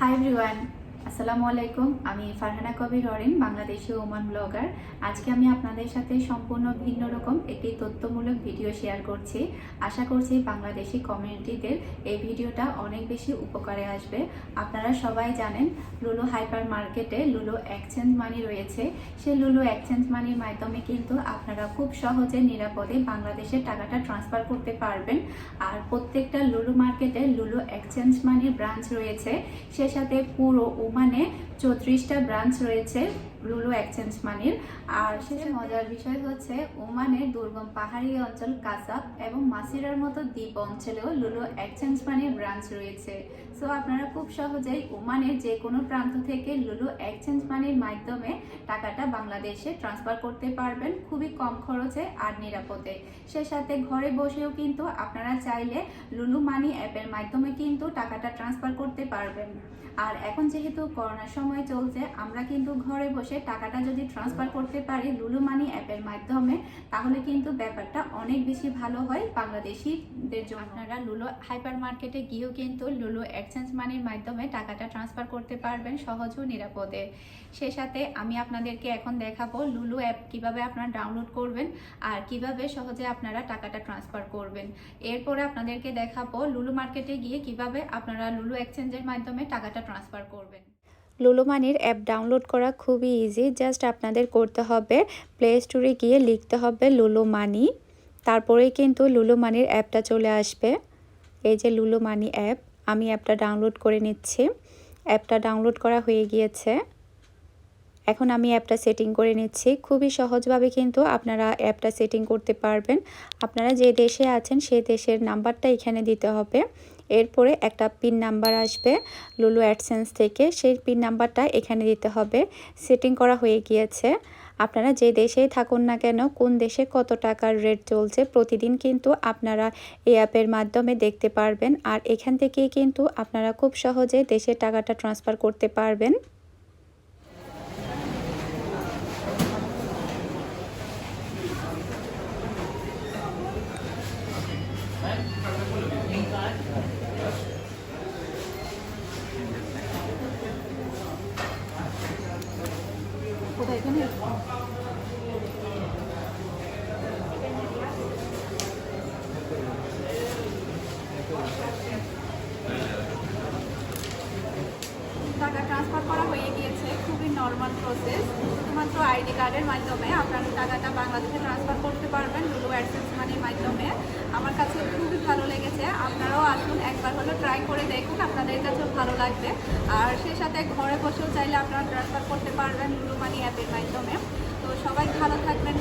Hi everyone আসসালামু আলাইকুম, আমি ফারহানা কবির ররিন বাংলাদেশি ওমান ব্লগার আজকে আমি আপনাদের সাথে সম্পূর্ণ ভিন্ন রকম একটি তথ্যমূলক ভিডিও শেয়ার করছি। আশা করছি বাংলাদেশি কমিউনিটিদের এই ভিডিওটা অনেক বেশি উপকারে আসবে। আপনারা সবাই জানেন, লুলু হাইপার মার্কেটে লুলু এক্সচেঞ্জ মানি রয়েছে। সেই লুলু এক্সচেঞ্জ মানির মাধ্যমে কিন্তু আপনারা খুব সহজে নিরাপদে বাংলাদেশে টাকাটা ট্রান্সফার করতে পারবেন। আর প্রত্যেকটা লুলু মার্কেটে লুলু এক্সচেঞ্জ মানির ব্রাঞ্চ রয়েছে। সে সাথে পুরো ওমানে চৌত্রিশটা ব্রাঞ্চ রয়েছে। লুলু এক্সচেঞ্জ মানির। আর শেষে মজার বিষয় হচ্ছে ওমানের দুর্গম পাহাড়ি অঞ্চল কাসাব এবং মাসিরার মতো দ্বীপ অঞ্চলেও লুলু এক্সচেঞ্জ মানির ব্রাঞ্চ রয়েছে। সো আপনারা খুব সহজেই ওমানের যে কোনো প্রান্ত থেকে লুলু এক্সচেঞ্জ মানির মাধ্যমে টাকাটা বাংলাদেশে ট্রান্সফার করতে পারবেন খুবই কম খরচে আর নিরাপদে। সে সাথে ঘরে বসেও কিন্তু আপনারা চাইলে লুলু মানি অ্যাপের মাধ্যমে কিন্তু টাকাটা ট্রান্সফার করতে পারবেন। আর এখন যেহেতু করোনার সময় চলছে আমরা কিন্তু ঘরে বসে টাকাটা যদি ট্রান্সফার করতে পারি লুলু মানি অ্যাপের মাধ্যমে, তাহলে কিন্তু ব্যাপারটা অনেক বেশি ভালো হয়। বাংলাদেশিদের জন্য আপনারা লুলু হাইপার মার্কেটে গিয়েও কিন্তু লুলু এক্সচেঞ্জ মানির মাধ্যমে টাকাটা ট্রান্সফার করতে পারবেন সহজ ও নিরাপদে। সে সাথে আমি আপনাদেরকে এখন দেখাবো লুলু অ্যাপ কীভাবে আপনারা ডাউনলোড করবেন আর কীভাবে সহজে আপনারা টাকাটা ট্রান্সফার করবেন। এরপরে আপনাদেরকে দেখাবো লুলু মার্কেটে গিয়ে কীভাবে আপনারা লুলু এক্সচেঞ্জের মাধ্যমে টাকাটা ট্রান্সফার করবেন। লুলু মানির অ্যাপ ডাউনলোড করা খুবই ইজি জাস্ট আপনাদের করতে হবে প্লে স্টোরে গিয়ে লিখতে হবে লুলু মানি তারপরেই কিন্তু লুলু মানির অ্যাপটা চলে আসবে। এই যে লুলু মানি অ্যাপ আমি অ্যাপটা ডাউনলোড করে নিচ্ছি। অ্যাপটা ডাউনলোড করা হয়ে গিয়েছে। এখন আমি অ্যাপটা সেটিং করে নিচ্ছি। খুবই সহজভাবে কিন্তু আপনারা অ্যাপটা সেটিং করতে পারবেন। আপনারা যে দেশে আছেন সেই দেশের নাম্বারটা এখানে দিতে হবে। এরপরে একটা পিন নাম্বার আসবে লুলু অ্যাডসেন্স থেকে। সেই পিন নাম্বারটা এখানে দিতে হবে। সেটিং করা হয়ে গিয়েছে। আপনারা যে দেশেই থাকুন না কেন, কোন দেশে কত টাকার রেট চলছে, প্রতিদিন কিন্তু আপনারা এই অ্যাপের মাধ্যমে দেখতে পারবেন। আর এখান থেকেই কিন্তু আপনারা খুব সহজে দেশের টাকাটা ট্রান্সফার করতে পারবেন। কোথায় এখানে টাকা ট্রান্সফার করা হয়ে গিয়েছে, খুবই নর্মাল প্রসেস শুধুমাত্র আইডি কার্ডের মাধ্যমে আপনারা টাকাটা বাংলাদেশে ট্রান্সফার করতে পারবেন লুলু অ্যাডসেন্স মানির মাধ্যমে। আমার কাছে খুবই ভালো লেগেছে। আপনারাও আসুন, একবার হলো ট্রাই করে দেখুন, আপনাদের কাছেও ভালো লাগবে। আর সে সাথে ঘরে বসেও চাইলে আপনারা ট্রান্সফার করতে পারবেন লুলু মানি অ্যাপের মাধ্যমে। তো সবাই ভালো থাকবেন